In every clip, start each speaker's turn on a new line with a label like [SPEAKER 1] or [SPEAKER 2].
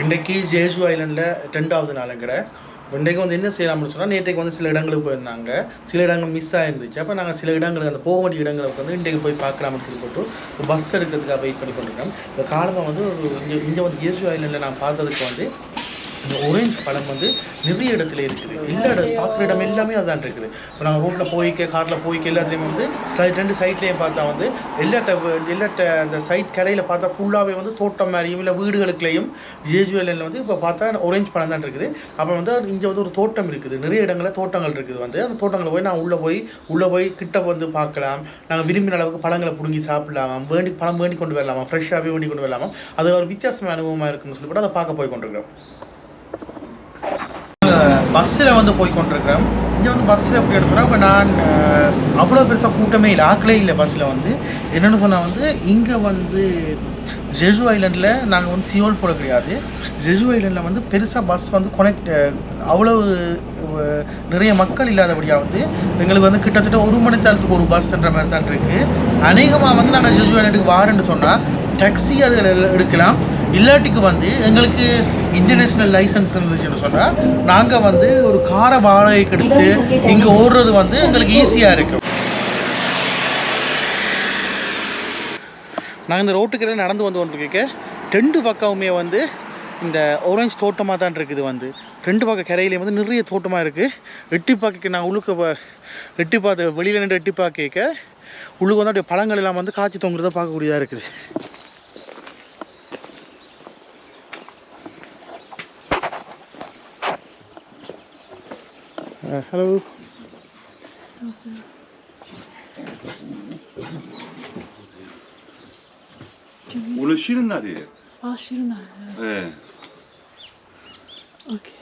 [SPEAKER 1] இன்றைக்கு ஜேசு ஐலண்டில் ரெண்டாவது நாளுங்கிற. இன்றைக்கு வந்து என்ன செய்யலாம்னு சொன்னால் நேற்றைக்கு வந்து சில இடங்களுக்கு போயிருந்தாங்க. சில இடங்கள் மிஸ் ஆயிருந்துச்சு. அப்போ நாங்கள் சில இடங்களுக்கு அந்த போக வேண்டிய இடங்களை வந்து இன்றைக்கு போய் பார்க்கலாம்னு சொல்லி போட்டு பஸ் எடுக்கிறதுக்காக வெயிட் பண்ணி கொண்டிருக்கோம் இந்த காலமாக வந்து இங்கே இங்கே வந்து ஜேசு ஐலண்டில் நான் பார்த்ததுக்கு வந்து இந்த ஒரேஞ்ச் பழம் வந்து நிறைய இடத்துல இருக்குது. எல்லா இடம் பார்க்குற இடம் எல்லாமே அதான் இருக்குது. இப்போ நாங்கள் ரோட்டில் போய்க்க காரில் போய்க்க எல்லாத்துலேயும் வந்து சைட் ரெண்டு சைட்லேயும் பார்த்தா வந்து எல்லா எல்லாட்ட அந்த சைட் கரையில் பார்த்தா ஃபுல்லாகவே வந்து தோட்டம் மாதிரியும் இல்லை வீடுகளுக்குள்ளேயும் ஜேஜுவலில் வந்து இப்போ பார்த்தா ஒரேஞ்ச் பழம் தான் இருக்குது. அப்போ வந்து இங்கே வந்து ஒரு தோட்டம் இருக்குது. நிறைய இடங்களில் தோட்டங்கள் இருக்குது வந்து. அந்த தோட்டங்களில் போய் நான் உள்ளே போய் உள்ளே போய் கிட்ட வந்து பார்க்கலாம். நாங்கள் விரும்பின அளவுக்கு பழங்களை பிடுங்கி சாப்பிடலாமா. வேண்டி பழம் வேண்டி கொண்டு வரலாமா? ஃப்ரெஷ்ஷாகவே வேண்டி கொண்டு வரலாமா? அது ஒரு வித்தியாசமான அனுபவமாக இருக்குன்னு சொல்லி கூட அதை பார்க்க போய் கொண்டிருக்கிறோம். பஸ்ஸில் வந்து போய் கொண்டிருக்கிறோம். இங்கே வந்து பஸ்ஸில் எப்படி சொன்னால் இப்போ நான் அவ்வளோ பெருசாக கூட்டமே இல்லை. ஆக்களே இல்லை பஸ்ஸில் வந்து. என்னென்னு சொன்னால் வந்து இங்கே வந்து ஜெஜு ஐலண்டில் நாங்கள் வந்து சியோல் போட கிடையாது. ஜெஜு ஐலண்டில் வந்து பெருசாக பஸ் வந்து கொனெக்ட் அவ்வளவு நிறைய மக்கள் இல்லாதபடியாக வந்து எங்களுக்கு வந்து கிட்டத்தட்ட ஒரு மணி நேரத்துக்கு ஒரு பஸ்ன்ற மாதிரி தான் இருக்குது அநேகமாக வந்து நாங்கள் ஜெஜு ஐலண்டுக்கு வாரேன்னு சொன்னால் டாக்ஸி அதில் எடுக்கலாம். இல்லாட்டிக்கு வந்து எங்களுக்கு இன்டர்நேஷ்னல் லைசன்ஸ் இருந்துச்சுன்னு சொன்னால் நாங்கள் வந்து ஒரு காரை வாடகைக்கு எடுத்து இங்கே ஓடுறது வந்து எங்களுக்கு ஈஸியாக இருக்கும். நாங்கள் இந்த ரோட்டுக்கிட்ட நடந்து வந்து கொண்டிருக்க ரெண்டு பக்கமுமே வந்து இந்த ஓரஞ்ச் தோட்டமாக தான் இருக்குது வந்து. ரெண்டு பக்கம் கரையிலேயே வந்து நிறைய தோட்டமாக இருக்குது எட்டி பார்க்க நான் உள்ளுக்க ப- எட்டி பார்த்து வெளியில் நின்று எட்டி பார்க்க உள்ளுக்கு வந்து அப்படியே பழங்கள் எல்லாம் வந்து காய்ச்சி தொங்குறத பார்க்கக்கூடியதாக இருக்குது. Uh, hello. Awesome.
[SPEAKER 2] 오늘 쉬는 날이에요.
[SPEAKER 3] 아
[SPEAKER 2] 쉬는
[SPEAKER 3] 날. 네. Okay.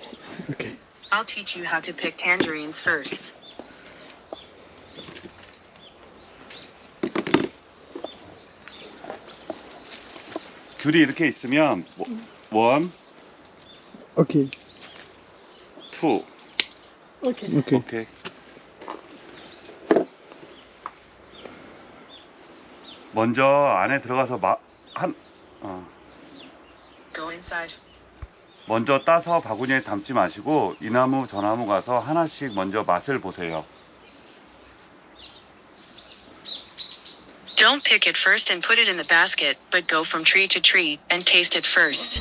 [SPEAKER 1] Okay.
[SPEAKER 4] I'll teach you how to pick tangerines first.
[SPEAKER 2] 귤이 이렇게 있으면
[SPEAKER 3] 오케이.
[SPEAKER 2] 먼저 안에 들어가서 마, 한, 어,
[SPEAKER 4] Go inside.
[SPEAKER 2] 먼저 따서 바구니에 담지 마시고 이 나무 저 나무 가서 하나씩 먼저 맛을 보세요.
[SPEAKER 4] Don't pick it first and put it in the basket, but go from tree to tree and taste it first.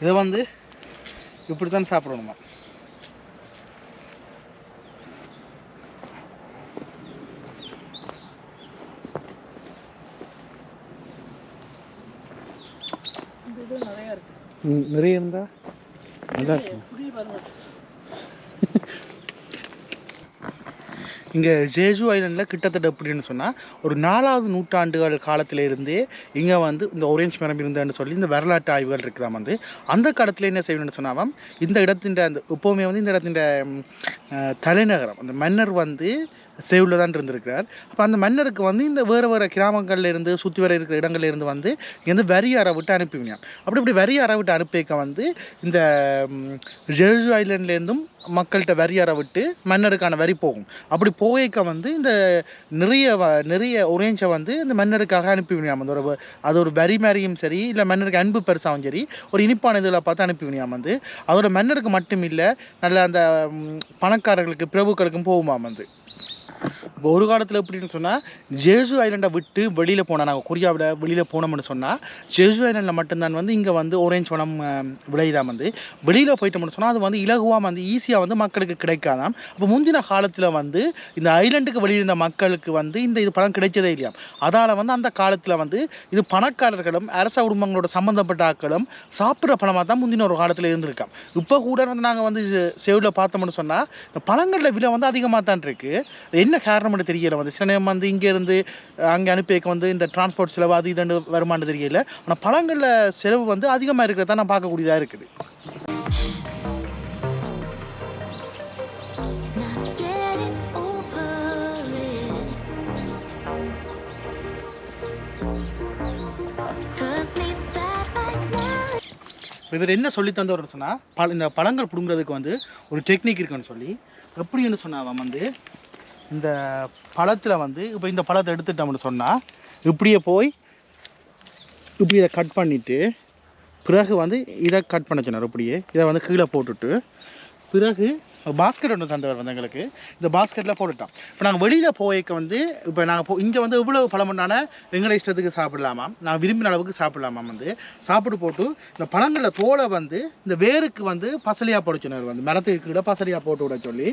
[SPEAKER 1] இதை வந்து இப்படி தான் சாப்பிடணுமா?
[SPEAKER 3] இந்த இது நிறைய இருக்கு.
[SPEAKER 1] ம், நிறைய இருந்தா நல்லா இருக்கும். இங்கே ஜேஜு ஐலண்டில் கிட்டத்தட்ட எப்படின்னு சொன்னால் ஒரு நாலாவது நூற்றாண்டுகள் காலத்திலேருந்தே இங்கே வந்து இந்த ஒரேஞ்ச் மரம் இருந்தேன்னு சொல்லி இந்த வரலாற்று ஆய்வுகள் இருக்குதாம் வந்து அந்த காலத்தில் என்ன செய்யணும்னு சொன்னாலும் இந்த இடத்தின் அந்த எப்போவுமே வந்து இந்த இடத்தின் தலைநகரம் அந்த மன்னர் வந்து சேவில் தான் இருந்திருக்கிறார். அப்போ அந்த மன்னருக்கு வந்து இந்த வேறு வேறு கிராமங்கள்ல இருந்து சுற்றி வர இருக்கிற இடங்கள்ல இருந்து வந்து இங்கேருந்து வரி அற விட்டு அனுப்பிவினான் அப்படி இப்படி வரி அற விட்டு அனுப்பிக்க வந்து இந்த ஜெர்ஜு ஐலண்ட்லேருந்தும் மக்கள்கிட்ட வரி அற விட்டு மன்னருக்கான வரி போகும். அப்படி போயிக்க வந்து இந்த நிறைய வ- நிறைய ஒரேஞ்சை வந்து இந்த மன்னருக்காக அனுப்பிவினியாம் அந்த ஒரு அது ஒரு வரி மாதிரியும் சரி இல்லை மன்னருக்கு அன்பு பெருசாகவும் சரி ஒரு இனிப்பான இதில் பார்த்து அனுப்பிவினியாம் வந்து. அதோட மன்னருக்கு மட்டும் இல்லை நல்ல அந்த பணக்காரர்களுக்கு பிரபுக்களுக்கும் போகுமாம் வந்து. இப்போ ஒரு காலத்தில் எப்படின்னு சொன்னால் ஜேசு ஐலண்டை விட்டு வெளியில் போனால் நாங்கள் கொரியாவில் வெளியில் போனோம்னு சொன்னால் ஜேசு ஐலண்டில் மட்டும்தான் வந்து இங்கே வந்து ஆரஞ்சு பழம் விளையிதான் வந்து. வெளியில் போயிட்டோம்னு சொன்னால் அது வந்து இலகுவாக வந்து ஈஸியாக வந்து மக்களுக்கு கிடைக்காதாம். அப்போ முந்தின காலத்தில் வந்து இந்த ஐலண்டுக்கு வெளியில் இருந்த மக்களுக்கு வந்து இந்த இது பணம் கிடைச்சதே இல்லையா அதால் வந்து அந்த காலத்தில் வந்து இது பணக்காரர்களும் அரச குடும்பங்களோட சம்மந்தப்பட்ட ஆட்களும் சாப்பிட்ற பழமாக தான் முந்தின ஒரு காலத்தில் இருந்திருக்காம். இப்போ கூட வந்து நாங்கள் வந்து செவியில் பார்த்தோம்னு சொன்னால் இந்த பழங்களில் விலை வந்து அதிகமாக தான் இருக்குது என்ன காரணம்னு தெரியல. வந்து சில நேரம் வந்து இங்கேருந்து அங்கே அனுப்பிக்க வந்து இந்த டிரான்ஸ்போர்ட் செலவு அது இதுன்னு வருமானு தெரியல. ஆனால் பழங்களில் செலவு வந்து அதிகமாக இருக்கிறத நான் பார்க்கக்கூடியதாக இருக்குது. இவர் என்ன சொல்லி தந்தவர் சொன்னால் பழ இந்த பழங்கள் பிடுங்குறதுக்கு வந்து ஒரு டெக்னிக் இருக்குன்னு சொல்லி எப்படின்னு சொன்னா அவன் வந்து இந்த பழத்தில் வந்து இப்போ இந்த பழத்தை எடுத்துட்டோம்னு சொன்னால் இப்படியே போய் இப்படி இதை கட் பண்ணிவிட்டு பிறகு வந்து இதை கட் பண்ண சொன்னார் இப்படியே இதை வந்து கீழே போட்டுட்டு பிறகு பாஸ்கெட் ஒன்று தந்தவர் வந்து எங்களுக்கு. இந்த பாஸ்கெட்டில் போட்டுட்டோம். இப்போ நாங்கள் வெளியில் போய்க்க வந்து இப்போ நாங்கள் போ இங்கே வந்து இவ்வளோ பழமண்டான எங்களை இஷ்டத்துக்கு சாப்பிடலாமா? நான் விரும்பின அளவுக்கு சாப்பிடலாமா வந்து? சாப்பிட்டு போட்டு இந்த பழங்களில் தோலை வந்து இந்த வேருக்கு வந்து பசலியாக போட சொன்னார் வந்து. மரத்துக்கு கீழே பசலியாக போட்டு விட சொல்லி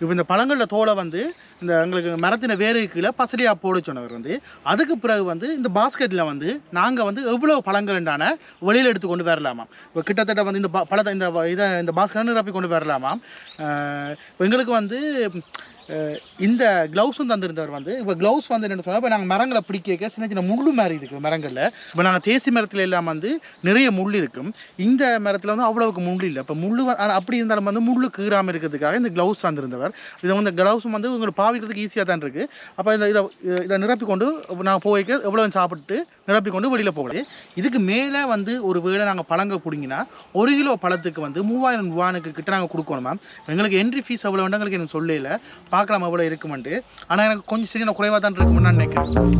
[SPEAKER 1] இப்போ இந்த பழங்களில் தோலை வந்து இந்த எங்களுக்கு மரத்தின வேறு கீழே பசலியாக போட சொன்னவர் வந்து. அதுக்கு பிறகு வந்து இந்த பாஸ்கெட்டில் வந்து நாங்கள் வந்து எவ்வளோ பழங்கள்ண்டான வெளியில் எடுத்து கொண்டு வரலாமா இப்போ கிட்டத்தட்ட வந்து இந்த ப- பழத்தை இந்த இதை இந்த பாஸ்கெட் நிரப்பி கொண்டு வரலாமா இப்போ எங்களுக்கு வந்து இந்த க்ளவுஸும் தந்திருந்தவர் வந்து. இப்போ க்ளவுஸ் வந்து என்ன சொன்னால் இப்போ நாங்கள் மரங்களை பிடிக்க சின்ன சின்ன முள்ளு மாதிரி இருக்குது மரங்களில். இப்போ நாங்கள் தேசி மரத்தில் எல்லாம் வந்து நிறைய முள் இருக்கும். இந்த மரத்தில் வந்து அவ்வளவுக்கு முள் இல்லை. இப்போ முள் அப்படி இருந்தாலும் வந்து முள் கீறாமல் இருக்கிறதுக்காக இந்த க்ளவுஸ் தந்திருந்தவர். இதை வந்து க்ளவுஸும் வந்து உங்களுக்கு பாவிக்கிறதுக்கு ஈஸியாக தான் இருக்குது அப்போ இந்த இதை இதை நிரப்பி கொண்டு நாங்கள் போய்க்க எவ்வளோ சாப்பிட்டு நிரப்பி கொண்டு வெளியில் போகலாம் இதுக்கு மேலே வந்து ஒரு வேளை நாங்கள் பழங்கள் பிடிங்கினா ஒரு கிலோ பழத்துக்கு வந்து மூவாயிரம் ரூபானுக்கு கிட்ட நாங்கள் கொடுக்கணுமா எங்களுக்கு என்ட்ரி ஃபீஸ் எவ்வளோ எங்களுக்கு எனக்கு சொல்லல. பார்க்கலாம் எவ்வளோ இருக்குமென்ட்டு. ஆனால் எனக்கு கொஞ்சம் சரியான குறைவாக தான் இருக்கும்னு நான் நினைக்கிறேன்.